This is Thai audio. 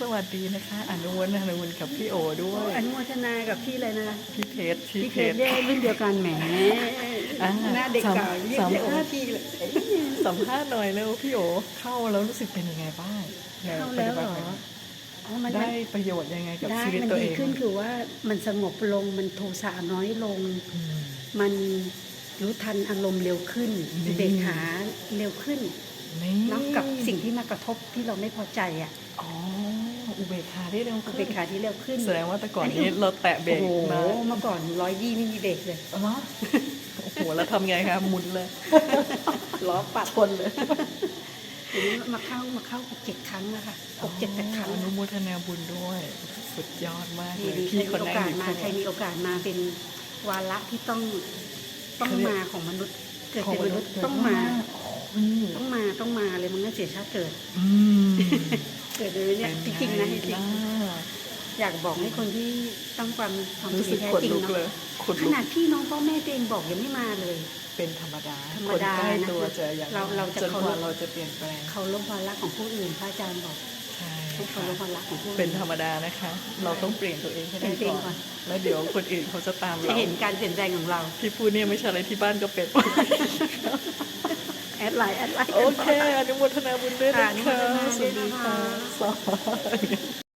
สวัสดีนะคะอนุวัฒนาวุนกับพี่โอด้วยอนุโมทนากับพี่เลยนะพี่เพชรพี่พี่เพเพชชรรได้รุ่นเดียวกันแหมอ่าหน้าเด็กเก่าสามยี่สามสิบห้าปีเลย สัมภาษณ์หน่อยแล้วพี่โอเข้าแล้วรู้สึกเป็นยังไงบ้างเข้าแล้วเหรออ๋อมันได้ประโยชน์ยังไงกับได้ชีวิตมันตัวดีเองขึ้นคือว่ามันสงบลงมันโทสะน้อยลง อืม มันรู้ทันอารมณ์เร็วขึ้นนี่เบกขาเร็วขึ้นนี่นับกับสิ่งที่มากระทบที่เราไม่พอใจอะ อ๋อ อุเบกขาได้เร็วเบขึ้นกขาที่เร็วขึ้นแสดงว่าแต่ก่อนอันนี้นี้เราแตะเบรโอ้กโหมาเมื่อก่อนร้อยยี่ไม่มีเบรกเลยเหรอโอ้โหแล้วทำไงคะหมุนเลยล้อปัดชนเลยทีนี้มาเข้ามาเข้าหกเจ็ดครั้งแล้วค่ะหกเจ็ดแปดครั้งอนุโมทนาบุญด้วย สุดยอดมากเลดียดีพี่ใครคนมีโอนั่งกาอสยู่มาข้างใครมีโอกาสมาเป็นวาระที่ต้องต้องเขาเรียกมาของมนุษย์ เกิดของเป็นมนุษย์เกิดต้องมาอืมต้องมาต้องมาเลยมันก็เสียชาติเกิดอืม เกิดเลยเนี่ยจริงๆนะจริงเป็นไล่ะอยากบอกให้คนที่ต้องความความรู้สึดีกแท้ขนจริงลุกเลเนาะยขนขลุกนาดพี่น้องพ่อแม่ตัวเองบอกยังไม่มาเลย เป็นธรรมดาธรรคมนดาใกล้นะตัวจะอย่างเราเราจะจนกว่าเคารพเราจะเปลี่ยนแปลงเขาลบวาระของผู้อื่นพระอาจารย์บอกใช่ให้เขาค่ะลบวาระของผู้อื่นเป็นธรรมดานะคะ เราต้องเปลี่ยนตัวเองให้ได้เปลี่ยนก่ก่ออนนแล้วเดี๋ยวคนอื่นเขาจะตามจะเราเห็นการเปลี่ยนแปลงของเรา ที่พูดเนี่ยไม่ใช่อะไรที่บ้านก็เป็นแอดไลน์แอดไลน์โอเคอนุโมทนาบุญด้วยนะอ่าอนุโมคะทนาส ด้วัวยสดีนะคะค่ะสวัสดี